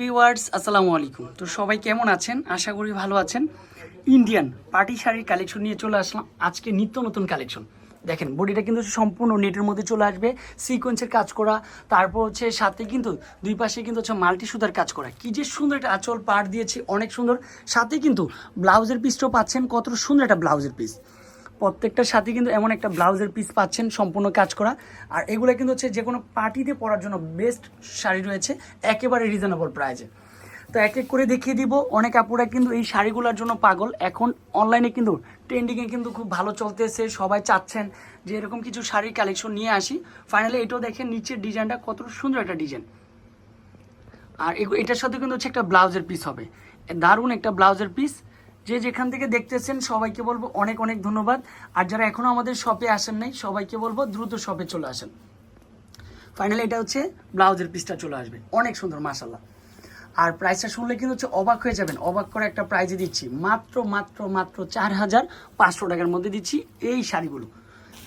Viewers আসসালামু আলাইকুম। তো সবাই কেমন আছেন? আশা করি ভালো আছেন। ইন্ডিয়ান পার্টি শাড়ির কালেকশন নিয়ে চলে আসলাম। আজকে নিত্য নতুন কালেকশন দেখেন বডিটা কিন্তু সম্পূর্ণ নেটের মধ্যে চলে আসবে। সিকোয়েন্সের কাজ করা, তারপর হচ্ছে সাথে কিন্তু, দুই পাশে কিন্তু হচ্ছে মাল্টি সুতার কাজ করা। কি যে সুন্দর একটা আঁচল পাড় দিয়েছি, অনেক সুন্দর। সাথে কিন্তু ব্লাউজের পিসটাও পাচ্ছেন। কত সুন্দর একটা ব্লাউজের পিস প্রত্যেকটার সাথে কিন্তু এমন একটা ব্লাউজের পিস পাচ্ছেন, সম্পূর্ণ কাজ করা। আর এগুলো কিন্তু হচ্ছে যে কোনো পার্টিতে পরার জন্য বেস্ট শাড়ি রয়েছে, একেবারে রিজনেবল প্রাইজে তো এক এক করে দেখিয়ে দিব, অনেক আপুরা কিন্তু এই শাড়িগুলোর জন্য পাগল। এখন অনলাইনে কিন্তু ট্রেন্ডিংয়ে কিন্তু খুব ভালো চলতেছে, সবাই চাচ্ছেন যে এরকম কিছু শাড়ির কালেকশন নিয়ে আসি। ফাইনালি এটাও দেখেন নিচের ডিজাইনটা কত সুন্দর একটা ডিজাইন। আর এটার সাথে কিন্তু হচ্ছে একটা ব্লাউজের পিস হবে। দারুণ একটা ব্লাউজের পিস যে যেখান থেকে দেখতেছেন, সবাইকে বলব অনেক অনেক ধন্যবাদ। আর যারা এখনও আমাদের শপে আসেন নাই, সবাইকে বলব দ্রুত শপে চলে আসেন। ফাইনালি এটা হচ্ছে, ব্লাউজের পিসটা চলে আসবে। অনেক সুন্দর মাসাল্লাহ আর প্রাইসটা শুনলে কিন্তু হচ্ছে অবাক হয়ে যাবেন। অবাক করে একটা প্রাইজে দিচ্ছি। মাত্র মাত্র মাত্র চার হাজার পাঁচশো টাকার মধ্যে দিচ্ছি এই শাড়িগুলো।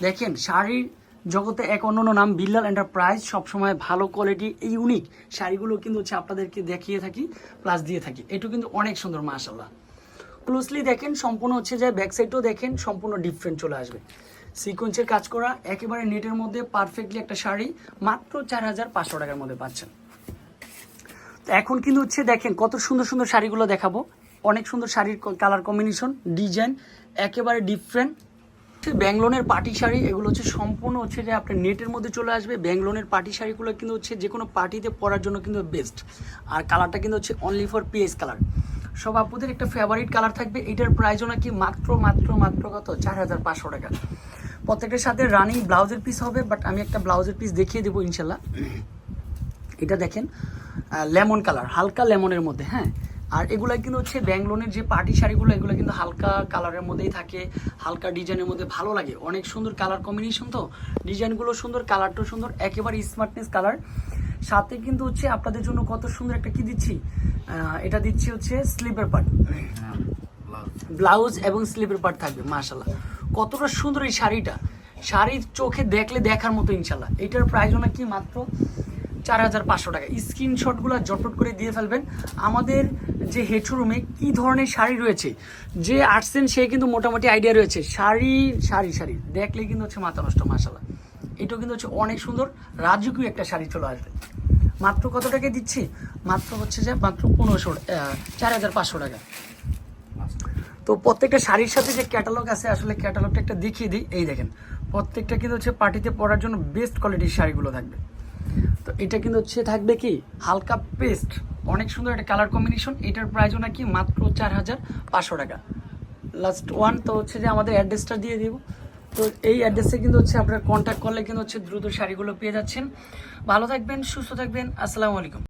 দেখেন, শাড়ির জগতে এক অন্যান্য নাম বিল্লাল এন্টারপ্রাইজ সবসময় ভালো কোয়ালিটি এই ইউনিক শাড়িগুলো কিন্তু হচ্ছে আপনাদেরকে দেখিয়ে থাকি প্লাস দিয়ে থাকি। এটু কিন্তু অনেক সুন্দর মাসাল্লাহ ক্লোজলি দেখেন, সম্পূর্ণ হচ্ছে যে ব্যাক সাইডটাও দেখেন, সম্পূর্ণ ডিফারেন্ট চলে আসবে। সিকোয়েন্সের কাজ করা, একেবারে নেটের মধ্যে পারফেক্টলি একটা শাড়ি, মাত্র চার হাজার পাঁচশো টাকার মধ্যে পাচ্ছেন। তো এখন কিন্তু হচ্ছে দেখেন, কত সুন্দর সুন্দর শাড়িগুলো দেখাবো। অনেক সুন্দর শাড়ির কালার কম্বিনেশন ডিজাইন একেবারে ডিফারেন্ট ব্যাংলোনের পার্টি শাড়ি, এগুলো হচ্ছে সম্পূর্ণ হচ্ছে যে আপনার নেটের মধ্যে চলে আসবে। ব্যাংলোনের পার্টি শাড়িগুলো কিন্তু হচ্ছে যে কোনো পার্টিতে পরার জন্য কিন্তু বেস্ট আর কালারটা কিন্তু হচ্ছে অনলি ফর পিএস কালার সব আপুদের একটা ফেভারিট কালার থাকবে, এটার প্রাইসও নাকি মাত্র মাত্র মাত্র কত? চার হাজার পাঁচশো টাকা। প্রত্যেকটার সাথে রানিং ব্লাউজের পিস হবে বাট আমি একটা ব্লাউজের পিস দেখিয়ে দেবো ইনশাল্লাহ। এটা দেখেন লেমন কালার হালকা লেমনের মধ্যে হ্যাঁ? আর এগুলো কিন্তু হচ্ছে ব্যাংলোনের যে পার্টি শাড়িগুলো, এগুলো কিন্তু হালকা কালারের মধ্যেই থাকে, হালকা ডিজাইনের মধ্যে ভালো লাগে। অনেক সুন্দর কালার কম্বিনেশন তো ডিজাইনগুলো সুন্দর কালারটাও সুন্দর, একেবারে স্মার্টনেস কালার সাথে কিন্তু হচ্ছে আপনাদের জন্য কত সুন্দর একটা কি দিচ্ছি? এটা দিচ্ছি হচ্ছে স্লিপের পার্ট। ব্লাউজ এবং স্লিপের পার্ট থাকবে মাশাল্লাহ কতটা সুন্দর এই শাড়িটা। শাড়ির চোখে দেখলে দেখার মতো ইনশাল্লাহ এটার প্রাইস নাকি মাত্র চার হাজার পাঁচশো টাকা। স্ক্রিনশটগুলো জটপট করে দিয়ে ফেলবেন। আমাদের যে হেডশোরুমে কি ধরনের শাড়ি রয়েছে, যে আসছেন সে কিন্তু মোটামুটি আইডিয়া রয়েছে। শাড়ি শাড়ি শাড়ি। দেখলে কিন্তু হচ্ছে মাথা নষ্ট মাসাল্লাহ এটাও কিন্তু হচ্ছে অনেক সুন্দর, রাজকীয় একটা শাড়ি চলে আসবে। মাত্র কত টাকা দিচ্ছি? মাত্র হচ্ছে যে মাত্র পনেরোশো চার হাজার পাঁচশো টাকা। তো প্রত্যেকটা শাড়ির সাথে যে ক্যাটালগ আছে, আসলে ক্যাটালগটা একটা দেখিয়ে দিই। এই দেখেন, প্রত্যেকটা কিন্তু হচ্ছে পার্টিতে পরার জন্য বেস্ট কোয়ালিটির শাড়িগুলো থাকবে। তো এটা কিন্তু হচ্ছে থাকবে কি? হালকা পেস্ট অনেক সুন্দর একটা কালার কম্বিনেশন এটার প্রাইসও নাকি মাত্র চার হাজার পাঁচশো টাকা। লাস্ট ওয়ান তো হচ্ছে যে আমাদের অ্যাড্রেসটা দিয়ে দিব। তো এই অ্যাড্রেসে কিন্তু হচ্ছে আপনারা কন্ট্যাক্ট করলে কিন্তু হচ্ছে দ্রুত শাড়িগুলো পেয়ে যাচ্ছেন। ভালো থাকবেন, সুস্থ থাকবেন, আসসালামু আলাইকুম।